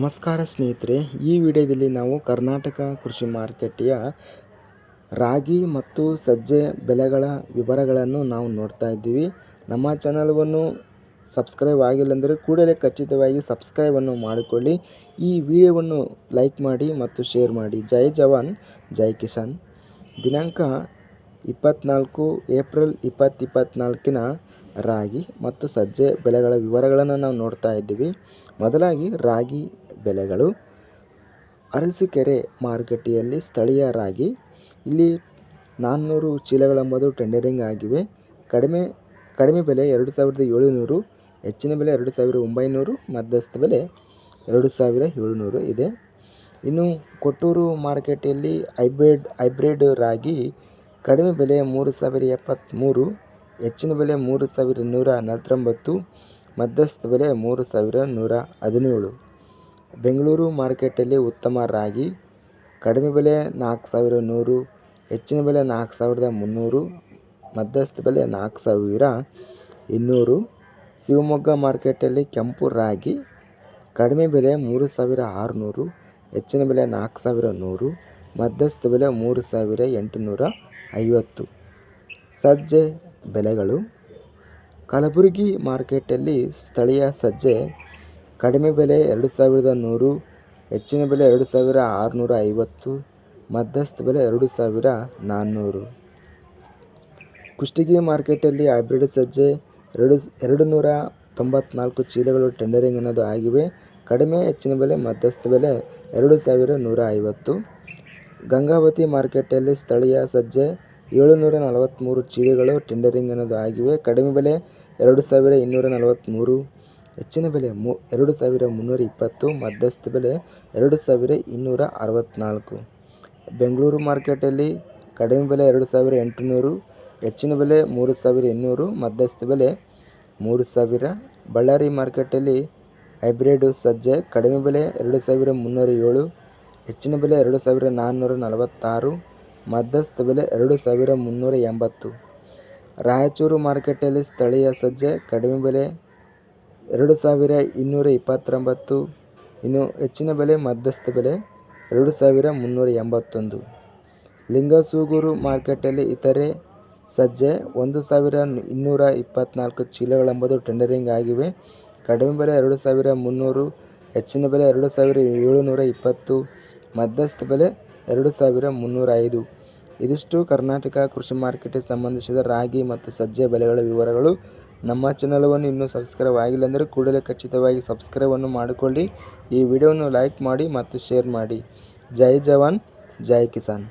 ನಮಸ್ಕಾರ ಸ್ನೇಹಿತರೆ, ಈ ವಿಡಿಯೋದಲ್ಲಿ ನಾವು ಕರ್ನಾಟಕ ಕೃಷಿ ಮಾರುಕಟ್ಟೆಯ ರಾಗಿ ಮತ್ತು ಸಜ್ಜೆ ಬೆಲೆಗಳ ವಿವರಗಳನ್ನು ನಾವು ನೋಡ್ತಾ ಇದ್ದೀವಿ. ನಮ್ಮ ಚಾನಲ್ವನ್ನು ಸಬ್ಸ್ಕ್ರೈಬ್ ಆಗಿಲ್ಲ ಅಂದರೆ ಕೂಡಲೇ ಖಚಿತವಾಗಿ ಸಬ್ಸ್ಕ್ರೈಬನ್ನು ಮಾಡಿಕೊಳ್ಳಿ. ಈ ವಿಡಿಯೋವನ್ನು ಲೈಕ್ ಮಾಡಿ ಮತ್ತು ಶೇರ್ ಮಾಡಿ. ಜೈ ಜವಾನ್, ಜೈ ಕಿಸಾನ್. ದಿನಾಂಕ ಇಪ್ಪತ್ತ್ನಾಲ್ಕು ಏಪ್ರಿಲ್ ಇಪ್ಪತ್ತು ಇಪ್ಪತ್ತ್ನಾಲ್ಕಿನ ರಾಗಿ ಮತ್ತು ಸಜ್ಜೆ ಬೆಲೆಗಳ ವಿವರಗಳನ್ನು ನಾವು ನೋಡ್ತಾ ಇದ್ದೀವಿ. ಮೊದಲಾಗಿ ರಾಗಿ ಬೆಲೆಗಳು. ಅರಸೀಕೆರೆ ಮಾರುಕಟ್ಟೆಯಲ್ಲಿ ಸ್ಥಳೀಯ ರಾಗಿ ಇಲ್ಲಿ ನಾನ್ನೂರು ಚೀಲಗಳೆಂಬುದು ಟೆಂಡರಿಂಗ್ ಆಗಿವೆ. ಕಡಿಮೆ ಕಡಿಮೆ ಬೆಲೆ ಎರಡು ಸಾವಿರದ ಏಳುನೂರು, ಹೆಚ್ಚಿನ ಬೆಲೆ ಎರಡು ಸಾವಿರ ಒಂಬೈನೂರು, ಮಧ್ಯಸ್ಥ ಬೆಲೆ ಎರಡು ಸಾವಿರ ಏಳುನೂರು ಇದೆ. ಇನ್ನು ಕೊಟ್ಟೂರು ಮಾರುಕಟ್ಟೆಯಲ್ಲಿ ಹೈಬ್ರಿಡ್ ಹೈಬ್ರಿಡ್ ರಾಗಿ ಕಡಿಮೆ ಬೆಲೆ ಮೂರು ಸಾವಿರ ಎಪ್ಪತ್ತ್ಮೂರು ಹೆಚ್ಚಿನ ಬೆಲೆ ಮೂರು ಸಾವಿರ ನೂರ ನಲವತ್ತೊಂಬತ್ತು, ಮಧ್ಯಸ್ಥ ಬೆಲೆ ಮೂರು ಸಾವಿರ ನೂರ ಹದಿನೇಳು. ಬೆಂಗಳೂರು ಮಾರ್ಕೆಟಲ್ಲಿ ಉತ್ತಮ ರಾಗಿ ಕಡಿಮೆ ಬೆಲೆ ನಾಲ್ಕು ಸಾವಿರ ನೂರು ಹೆಚ್ಚಿನ ಬೆಲೆ ನಾಲ್ಕು ಸಾವಿರದ ಮುನ್ನೂರು, ಮಧ್ಯಸ್ಥ ಬೆಲೆ ನಾಲ್ಕು ಸಾವಿರ ಇನ್ನೂರು. ಶಿವಮೊಗ್ಗ ಮಾರ್ಕೆಟಲ್ಲಿ ಕೆಂಪು ರಾಗಿ ಕಡಿಮೆ ಬೆಲೆ ಮೂರು ಸಾವಿರ ಆರುನೂರು, ಹೆಚ್ಚಿನ ಬೆಲೆ ನಾಲ್ಕು ಸಾವಿರ ನೂರು ಮಧ್ಯಸ್ಥ ಬೆಲೆ ಮೂರು ಸಾವಿರ ಎಂಟುನೂರ ಐವತ್ತು. ಸಜ್ಜೆ ಬೆಲೆಗಳು. ಕಲಬುರಗಿ ಮಾರ್ಕೆಟಲ್ಲಿ ಸ್ಥಳೀಯ ಸಜ್ಜೆ ಕಡಿಮೆ ಬೆಲೆ ಎರಡು ಸಾವಿರದ ನೂರು, ಹೆಚ್ಚಿನ ಬೆಲೆ ಎರಡು ಸಾವಿರ ಆರುನೂರ ಐವತ್ತು, ಮಧ್ಯಸ್ಥ ಬೆಲೆ ಎರಡು ಸಾವಿರ ನಾನ್ನೂರು. ಕುಷ್ಟಗಿ ಮಾರ್ಕೆಟಲ್ಲಿ ಹೈಬ್ರಿಡ್ ಸಜ್ಜೆ ಎರಡು ಎರಡು ನೂರ ತೊಂಬತ್ನಾಲ್ಕು ಚೀಲಗಳು ಟೆಂಡರಿಂಗ್ ಅನ್ನೋದು ಆಗಿವೆ. ಕಡಿಮೆ, ಹೆಚ್ಚಿನ ಬೆಲೆ, ಮಧ್ಯಸ್ಥ ಬೆಲೆ ಎರಡು ಸಾವಿರ ನೂರ ಐವತ್ತು. ಗಂಗಾವತಿ ಮಾರ್ಕೆಟಲ್ಲಿ ಸ್ಥಳೀಯ ಸಜ್ಜೆ ಏಳುನೂರ ನಲವತ್ತ್ಮೂರು ಚೀಲಗಳು ಟೆಂಡರಿಂಗ್ ಅನ್ನೋದು ಆಗಿವೆ. ಕಡಿಮೆ ಬೆಲೆ ಎರಡು ಸಾವಿರ ಇನ್ನೂರ ನಲವತ್ತ್ಮೂರು ಹೆಚ್ಚಿನ ಬೆಲೆ ಮು, ಎರಡು ಸಾವಿರ ಮುನ್ನೂರ ಇಪ್ಪತ್ತು, ಮಧ್ಯಸ್ಥ ಬೆಲೆ ಎರಡು ಸಾವಿರ ಇನ್ನೂರ ಅರವತ್ತ್ನಾಲ್ಕು ಬೆಂಗಳೂರು ಮಾರ್ಕೆಟಲ್ಲಿ ಕಡಿಮೆ ಬೆಲೆ ಎರಡು ಸಾವಿರ ಎಂಟುನೂರು, ಹೆಚ್ಚಿನ ಬೆಲೆ ಮೂರು ಸಾವಿರ ಇನ್ನೂರು, ಮಧ್ಯಸ್ಥ ಬೆಲೆ ಮೂರು ಸಾವಿರ. ಬಳ್ಳಾರಿ ಮಾರ್ಕೆಟಲ್ಲಿ ಹೈಬ್ರಿಡ್ ಸಜ್ಜೆ ಕಡಿಮೆ ಬೆಲೆ ಎರಡು ಸಾವಿರ ಮುನ್ನೂರ ಏಳು, ಹೆಚ್ಚಿನ ಬೆಲೆ ಎರಡು ಸಾವಿರ ನಾನ್ನೂರ ನಲವತ್ತಾರು, ಮಧ್ಯಸ್ಥ ಬೆಲೆ ಎರಡು ಸಾವಿರ ಮುನ್ನೂರ ಎಂಬತ್ತು. ರಾಯಚೂರು ಮಾರ್ಕೆಟಲ್ಲಿ ಸ್ಥಳೀಯ ಸಜ್ಜೆ ಕಡಿಮೆ ಬೆಲೆ ಎರಡು ಸಾವಿರ ಇನ್ನೂರ ಇಪ್ಪತ್ತೊಂಬತ್ತು. ಇನ್ನು ಹೆಚ್ಚಿನ ಬೆಲೆ ಮಧ್ಯಸ್ಥ ಬೆಲೆ ಎರಡು ಸಾವಿರ ಮುನ್ನೂರ ಎಂಬತ್ತೊಂದು. ಲಿಂಗಸೂಗೂರು ಮಾರ್ಕೆಟಲ್ಲಿ ಇತರೆ ಸಜ್ಜೆ ಒಂದು ಸಾವಿರ ಇನ್ನೂರ ಇಪ್ಪತ್ತ್ನಾಲ್ಕು ಚೀಲಗಳೆಂಬುದು ಟೆಂಡರಿಂಗ್ ಆಗಿವೆ. ಕಡಿಮೆ ಬೆಲೆ ಎರಡು ಸಾವಿರ ಮುನ್ನೂರು, ಹೆಚ್ಚಿನ ಬೆಲೆ ಎರಡು ಸಾವಿರ ಏಳುನೂರ ಇಪ್ಪತ್ತು, ಮಧ್ಯಸ್ಥ ಬೆಲೆ ಎರಡು ಸಾವಿರ ಮುನ್ನೂರ ಐದು. ಇದಿಷ್ಟು ಕರ್ನಾಟಕ ಕೃಷಿ ಮಾರ್ಕೆಟಿಗೆ ಸಂಬಂಧಿಸಿದ ರಾಗಿ ಮತ್ತು ಸಜ್ಜೆ ಬೆಲೆಗಳ ವಿವರಗಳು. ನಮ್ಮ ಚಾನಲವನ್ನು ಇನ್ನೂ ಸಬ್ಸ್ಕ್ರೈಬ್ ಆಗಿಲ್ಲ ಅಂದರೆ ಕೂಡಲೇ ಖಚಿತವಾಗಿ ಸಬ್ಸ್ಕ್ರೈಬನ್ನು ಮಾಡಿಕೊಳ್ಳಿ. ಈ ವಿಡಿಯೋವನ್ನು ಲೈಕ್ ಮಾಡಿ ಮತ್ತು ಶೇರ್ ಮಾಡಿ. ಜೈ ಜವಾನ್, ಜೈ ಕಿಸಾನ್.